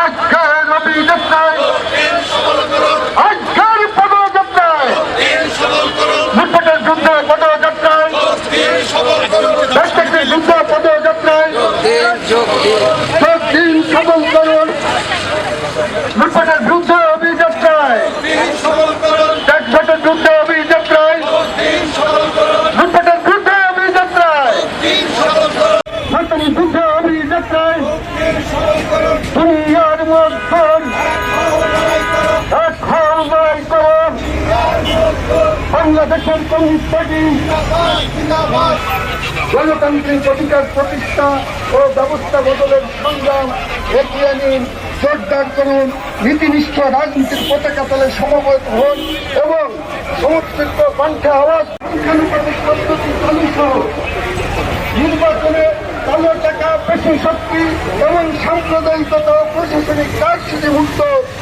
আজকের অভিযাত্রায় আজকের পদযাত্রায় লুটপাটের যুদ্ধে পদযাত্রায় প্রত্যেকটি যুদ্ধ পদযাত্রায় যোগ দিন সবল করুন। বাংলাদেশের কমিউনিস্ট পার্টি, গণতান্ত্রিক অধিকার প্রতিষ্ঠা ও ব্যবস্থা বদলের সংগ্রাম এগিয়ে নিন, জোরদার করুন, নীতিনিষ্ঠ রাজনীতির পতাকা তলে সমবেত হন এবং সমর্থিত পান্থা আওয়াজ, সংখ্যানুপাতিক পদ্ধতি চালু সহ। নির্বাচনে কালো টাকা পেশি শক্তি এবং সাম্প্রদায়িকতা প্রশাসনিক কারসাজি মুক্ত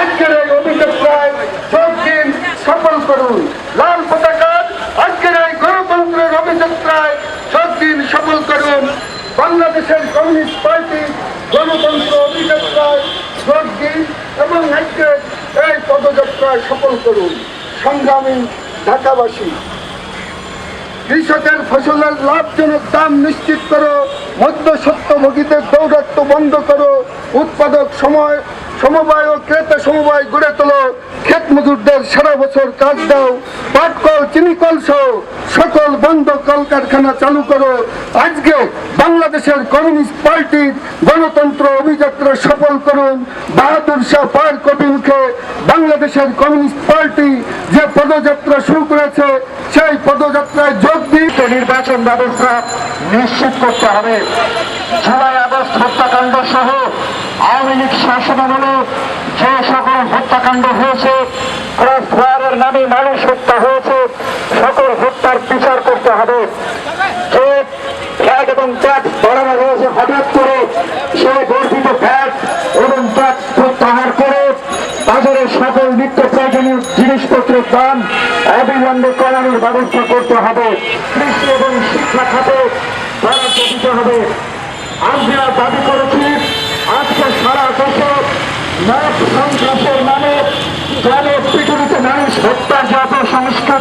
আজকের এই অভিযাত্রায় যোগ সফল করুন। লাল পতাকা আজকের এই গণতন্ত্রের অভিযাত্রায় যোগ দিন সফল করুন। বাংলাদেশের কমিউনিস্ট পার্টি গণতন্ত্র অভিযাত্রায় যোগ দিন এবং আজকে এই পদযাত্রায় সফল করুন। সংগ্রামী ঢাকাবাসী, কৃষকের ফসলের লাভজনক দাম নিশ্চিত করো মধ্য সত্যভোগীদের দৌরাত্ম বন্ধ করো, উৎপাদক সময় সমবায় ও ক্রেতা সমবায় গড়ে তোলো। ক্ষেত মজুরদের সারা বছর কাজ দাও। পাটকল চিনিকল সহ সকল বন্ধ কলকারখানা চালু করো। আজকে বাংলাদেশের কমিউনিস্ট পার্টির গণতন্ত্র অভিযাত্রা সফল করুন। বাহাদুর শাহ পার কবিনকে বাংলাদেশের কমিউনিস্ট পার্টি যে পদযাত্রা শুরু করেছে, সেই পদযাত্রায় যোগ দিন নির্বাচন ব্যবস্থা নিশ্চিত করতে হবে। জুলাই আগস্ট হত্যাকাণ্ড সহ আওয়ামী লীগ শাসনামলে যে সকল হত্যাকাণ্ড হয়েছে, ক্রস ফায়ারের নামে মানুষ হত্যা হয়েছে, সকল হত্যার বিচার করতে হবে। এবং হয়েছে করে সে বর্ধিত ফ্যাট এবং প্রত্যাহার করে সকল নিত্য জিনিসপত্রের দাম ব্যবস্থা করতে হবে। কৃষি এবং শিক্ষা খাতে দিতে হবে। আমরা দাবি করেছি আজকে সারা দেশে মত সংঘাতের নামে জনপিটুনিতে মানুষ হত্যা জাত সংস্কৃতি